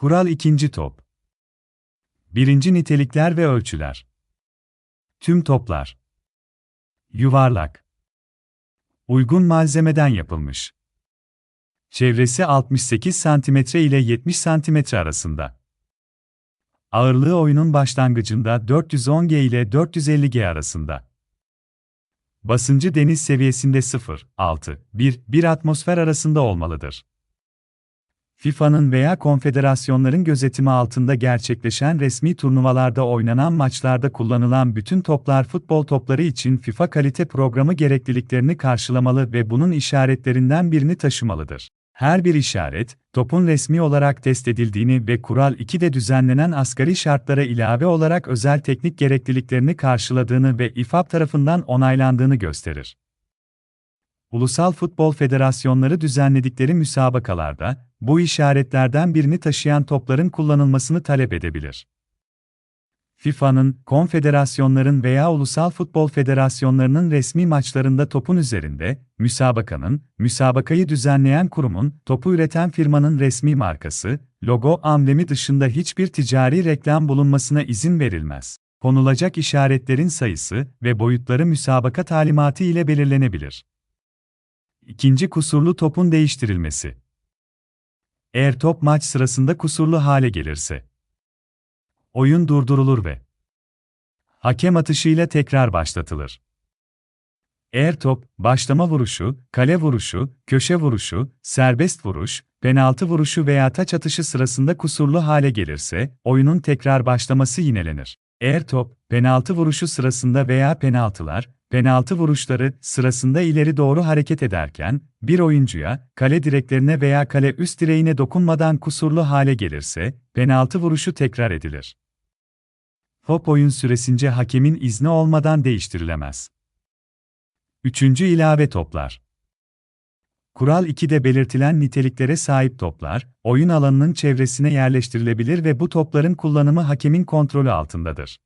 Kural 2. Top 1. Nitelikler ve ölçüler Tüm toplar Yuvarlak Uygun malzemeden yapılmış. Çevresi 68 cm ile 70 cm arasında. Ağırlığı oyunun başlangıcında 410G ile 450G arasında. Basıncı deniz seviyesinde 0, 6, 1, 1 atmosfer arasında olmalıdır. FIFA'nın veya konfederasyonların gözetimi altında gerçekleşen resmi turnuvalarda oynanan maçlarda kullanılan bütün toplar futbol topları için FIFA kalite programı gerekliliklerini karşılamalı ve bunun işaretlerinden birini taşımalıdır. Her bir işaret, topun resmi olarak test edildiğini ve Kural 2'de düzenlenen asgari şartlara ilave olarak özel teknik gerekliliklerini karşıladığını ve İFAB tarafından onaylandığını gösterir. Ulusal Futbol Federasyonları düzenledikleri müsabakalarda, bu işaretlerden birini taşıyan topların kullanılmasını talep edebilir. FIFA'nın, konfederasyonların veya ulusal futbol federasyonlarının resmi maçlarında topun üzerinde, müsabakanın, müsabakayı düzenleyen kurumun, topu üreten firmanın resmi markası, logo amblemi dışında hiçbir ticari reklam bulunmasına izin verilmez. Konulacak işaretlerin sayısı ve boyutları müsabaka talimatı ile belirlenebilir. İkinci kusurlu topun değiştirilmesi. Eğer top maç sırasında kusurlu hale gelirse, oyun durdurulur ve hakem atışıyla tekrar başlatılır. Eğer top, başlama vuruşu, kale vuruşu, köşe vuruşu, serbest vuruş, penaltı vuruşu veya taç atışı sırasında kusurlu hale gelirse, oyunun tekrar başlaması yinelenir. Eğer top, penaltı vuruşu sırasında veya penaltılar, penaltı vuruşları sırasında ileri doğru hareket ederken, bir oyuncuya, kale direklerine veya kale üst direğine dokunmadan kusurlu hale gelirse, penaltı vuruşu tekrar edilir. Top oyun süresince hakemin izni olmadan değiştirilemez. Üçüncü ilave toplar. Kural 2'de belirtilen niteliklere sahip toplar, oyun alanının çevresine yerleştirilebilir ve bu topların kullanımı hakemin kontrolü altındadır.